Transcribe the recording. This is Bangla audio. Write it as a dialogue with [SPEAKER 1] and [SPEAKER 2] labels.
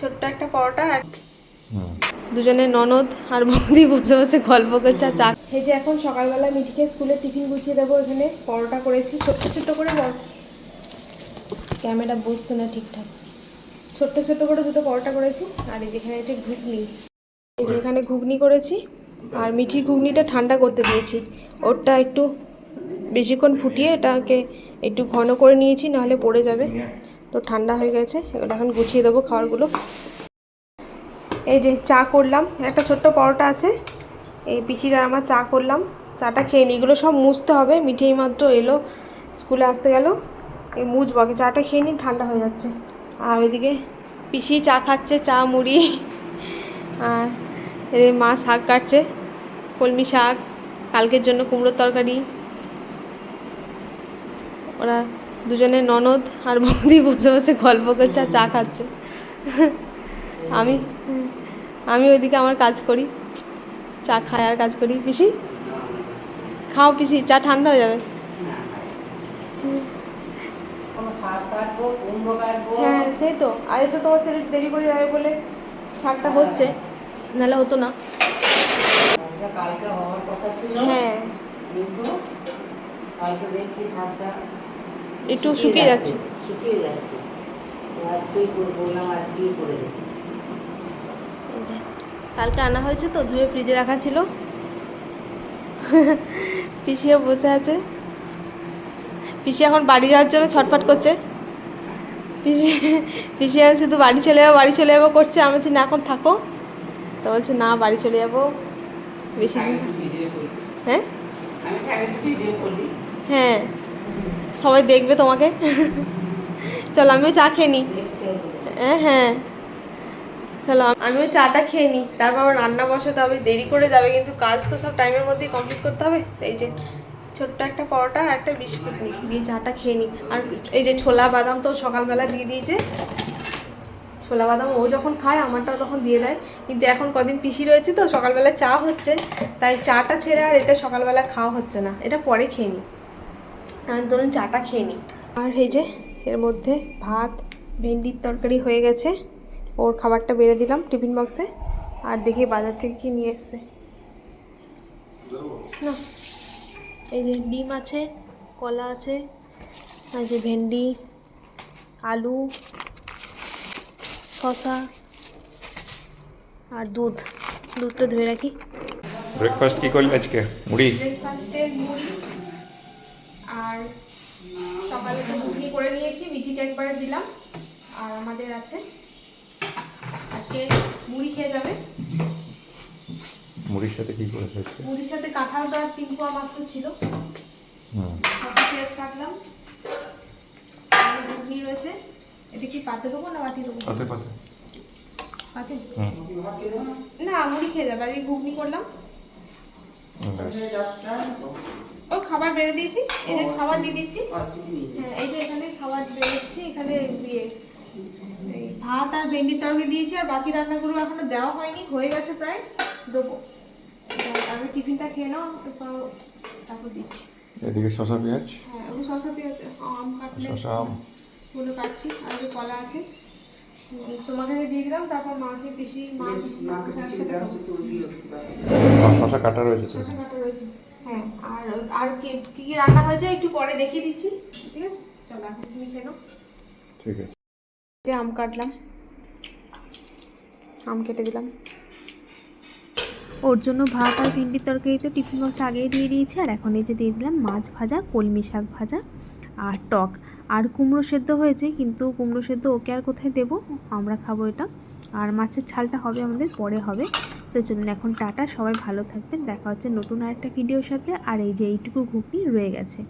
[SPEAKER 1] ছোট্ট একটা পরোটা আর দুজনে ননদ আর বৌদি বসে বসে গল্প করছে আর চা এই যে এখন সকালবেলা মিঠিকে স্কুলে টিফিন গুছিয়ে দেবো এখানে পরোটা করেছি ছোট্ট ছোট্ট করে ক্যামেরা বসছে না ঠিকঠাক। ছোট্ট ছোট্ট করে দুটো পরোটা করেছি আর এই যেখানে হচ্ছে ঘুগনি। এই যে এখানে ঘুগনি করেছি আর মিঠি ঘুগনিটা ঠান্ডা করতে দিয়েছি। ওরটা একটু বেশিক্ষণ ফুটিয়ে এটাকে একটু ঘন করে নিয়েছি, নাহলে পড়ে যাবে। তো ঠান্ডা হয়ে গেছে এগুলো এখন গুছিয়ে দেবো খাবারগুলো। এই যে চা করলাম, একটা ছোট্ট পরোটা আছে, এই পিসির আমার চা করলাম। চাটা খেয়ে নিই এগুলো সব মুছতে হবে, মিঠেই মাত্র এলো, স্কুলে আসতে গেল। এই মুছবো, আগে চাটা খেয়ে নিই ঠান্ডা হয়ে যাচ্ছে। আর ওইদিকে পিসি চা খাচ্ছে, চা, মুড়ি, আর মা শাক কাটছে, কলমি শাক, কালকের জন্য কুমড়োর তরকারি। ওরা দুজনে ননদ আর বৌদি বসে বসে গল্প করছে আর চা খাচ্ছে। আমি আমি ওইদিকে আমার কাজ করি। চা খাই আর কাজ করি। পিসি খাও পিসি চা ঠান্ডা হয়ে যাবে। হ্যাঁ সেই তো। আগে তো তোমার ছেলে দেরি করে যাবে বলে শাকটা হচ্ছে নাহলে হতো না।
[SPEAKER 2] ছিল।
[SPEAKER 1] হ্যাঁ।
[SPEAKER 2] কালকে দেখছি শাকটা
[SPEAKER 1] একটু শুকিয়ে যাচ্ছে।
[SPEAKER 2] শুকিয়ে যাচ্ছে। আজকেই করে বললাম আজকেই করে দেবো।
[SPEAKER 1] কালকে আনা হয়েছে তো ধুয়ে ফ্রিজে রাখা ছিল। পিসিও বসে আছে। পিসি এখন বাড়ি যাওয়ার জন্য ছটফট করছে। পিসি পিসি এখন শুধু বাড়ি চলে যাব বাড়ি চলে যাব করছে। আমি বলছি না এখন থাকো। তো বলছে না বাড়ি চলে যাব বেশি দিন। হ্যাঁ। হ্যাঁ। সবাই দেখবে তোমাকে। চলো, আমিও চা খেয়ে নিই হ্যাঁ হ্যাঁ। চলো, আমিও চাটা খেয়ে নিই তারপর আবার রান্না বসাতে হবে, দেরি করে যাবে, কিন্তু কাজ তো সব টাইমের মধ্যেই কমপ্লিট করতে হবে। এই যে, ছোট্ট একটা পরোটা আর একটা বিস্কুট নিই দিয়ে চাটা খেয়ে নিই আর এই যে ছোলা বাদাম তো সকালবেলা দিয়ে দিয়েছে। ছোলা বাদাম ও যখন খায়, আমারটাও তখন দিয়ে দেয়। কিন্তু এখন কদিন পিসি রয়েছে তো, সকালবেলা চা হচ্ছে। তাই চাটা ছেড়ে আর এটা সকালবেলা খাওয়া হচ্ছে না। এটা পরে খেয়ে নিই আমি ধরুন চাটা খেয়ে নিই। আর এই যে এর মধ্যে ভাত ভেন্ডির তরকারি হয়ে গেছে। ওর খাবারটা বেড়ে দিলাম টিফিন বক্সে। আর দেখি বাজার থেকে কি নিয়ে এসছে। না এই যে ডিম আছে কলা আছে আর যে ভেন্ডি আলু শশা আর দুধ। দুধটা ধুয়ে রাখি।
[SPEAKER 3] ব্রেকফাস্ট কি করলে আজকে? মুড়ি?
[SPEAKER 1] ব্রেকফাস্টে মুড়ি আর সকালে তো ঘুগনি করে নিয়েছি মিঠিকে একবারে দিলাম। আর আমাদের আছে আজকে মুড়ি খেয়ে যাবে।
[SPEAKER 3] মুড়ির সাথে কি করেছে
[SPEAKER 1] মুড়ির সাথে কাঁঠালটা আর তিন কোয়া মাত্র ছিল। শসা পেঁয়াজ কাটলাম। আর ঘুগনি রয়েছে। এটা কি পাতে দেবো না বাটি দেবো?
[SPEAKER 3] পাতে পাতে।
[SPEAKER 1] পাতে? না মুড়ি খেয়ে যাবে। আজকে ঘুগনি করলাম। ও খাবার বেড়ে দিয়েছি। এই যে খাবার দিয়ে দিচ্ছি। হ্যাঁ এই যে এখানে খাবার বেড়ে দিচ্ছি এখানে দিয়ে ভাত আর ভেন্ডির তরকারি দিয়েছি আর বাকি রান্নাগুলো এখনও দেওয়া হয়নি হয়ে গেছে প্রায় দেবো। আমি টিফিনটা খেয়ে নাও এরপর তারপর দিচ্ছি।
[SPEAKER 3] এদিকে শশা পেঁয়াজ?
[SPEAKER 1] হ্যাঁ ওগুলো শশা পেঁয়াজ আম কাটলে
[SPEAKER 3] শশা আম।
[SPEAKER 1] ওগুলো কাটছি আর ওই কলা আছে। তোমাকে দিয়ে দিলাম তারপর মাকে পিসি মা পিসি
[SPEAKER 3] শশা কাটা রয়েছে
[SPEAKER 1] শসা কাটা রয়েছে। হ্যাঁ আর আর কি কি রান্না হয়েছে একটু পরে দেখিয়ে দিচ্ছি ঠিক আছে? চলো এখন তুমি খেয়ে নাও।
[SPEAKER 3] ঠিক আছে।
[SPEAKER 1] যে আম কাটলাম আম কেটে দিলাম।
[SPEAKER 4] ওর জন্য ভাত আর ভিন্ডির তরকারি তো টিফিন বক্সে আগেই দিয়ে দিয়েছি আর এখন এই যে দিয়ে দিলাম মাছ ভাজা কলমি শাক ভাজা আর টক। আর কুমড়ো সেদ্ধ হয়েছে কিন্তু কুমড়ো সেদ্ধ ওকে আর কোথায় দেবো? আমরা খাব এটা। আর মাছের ছালটা হবে আমাদের পরে হবে। তো জন্য এখন টাটা, সবাই ভালো থাকবেন, দেখা হচ্ছে নতুন আরেকটা ভিডিওর সাথে। আর এই যে এইটুকু ঘুগনি রয়ে গেছে।